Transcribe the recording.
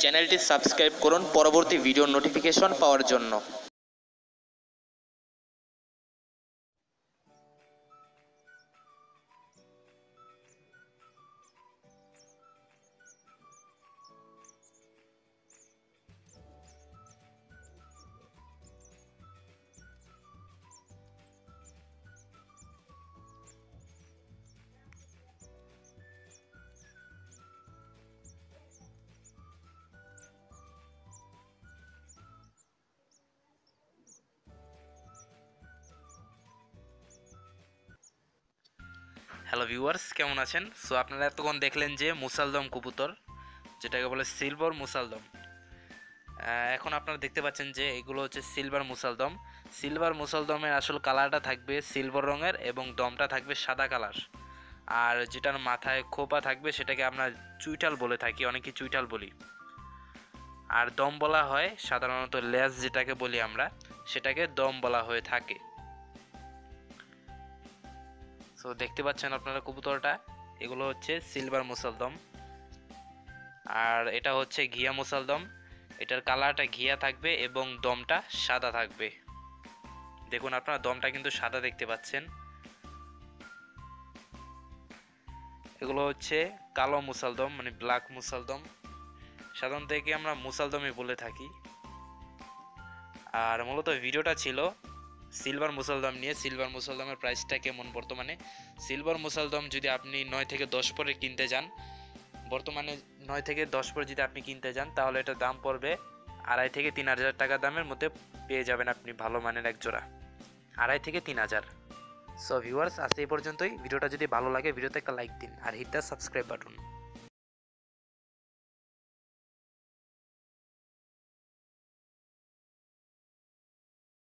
চ্যানেলটি সাবস্ক্রাইব করুন। পরবর্তী ভিডিও নোটিফিকেশন পাওয়ার জন্য। হ্যালো ভিউয়ার্স কেমন আছেন? সো আপনারা এতক্ষণ দেখলেন যে মুসালদম কবুতর, যেটাকে বলে সিলভার মুসালদম। এখন আপনারা দেখতে পাচ্ছেন যে এগুলো হচ্ছে সিলভার মুসালদম। সিলভার মুসালদমের আসল কালারটা থাকবে সিলভার রঙের এবং দমটা থাকবে সাদা কালার আর যেটার মাথায় খোপা থাকবে সেটাকে আমরা চুইটাল বলে থাকি, অনেকে চুইটাল বলি। আর দম বলা হয় সাধারণত লেজ যেটাকে বলি আমরা, সেটাকে দম বলা হয়ে থাকে। সো দেখতে পাচ্ছেন আপনারা কবুতরটা। এগুলো হচ্ছে সিলভার মুসালদম। আর এটা হচ্ছে ঘিয়া মুসালদম। এটার কালারটা ঘিয়া থাকবে এবং দমটা সাদা থাকবে। দেখুন আপনারা, দমটা কিন্তু সাদা দেখতে পাচ্ছেন। এগুলো হচ্ছে কালো মুসালদম মানে ব্ল্যাক মুসালদম। সাধারণত একে আমরা মুসালদমই বলে থাকি। আর মূলত ভিডিওটা ছিল সিলভার মুসালদম নিয়ে সিলভার মুসালদমের প্রাইসটা কেমন বর্তমানে? সিলভার মুসালদম যদি আপনি নয় থেকে দশ পরে কিনতে যান, বর্তমানে নয় থেকে দশ পরে যদি আপনি কিনতে যান, তাহলে এটার দাম পড়বে আড়াই থেকে তিন হাজার টাকা দামের মধ্যে পেয়ে যাবেন আপনি ভালো মানের এক জোড়া। আড়াই থেকে তিন হাজার। সো ভিউয়ার্স আজ এই পর্যন্তই। ভিডিওটা যদি ভালো লাগে, ভিডিওতে একটা লাইক দিন। আর হিট দ্য সাবস্ক্রাইব বাটন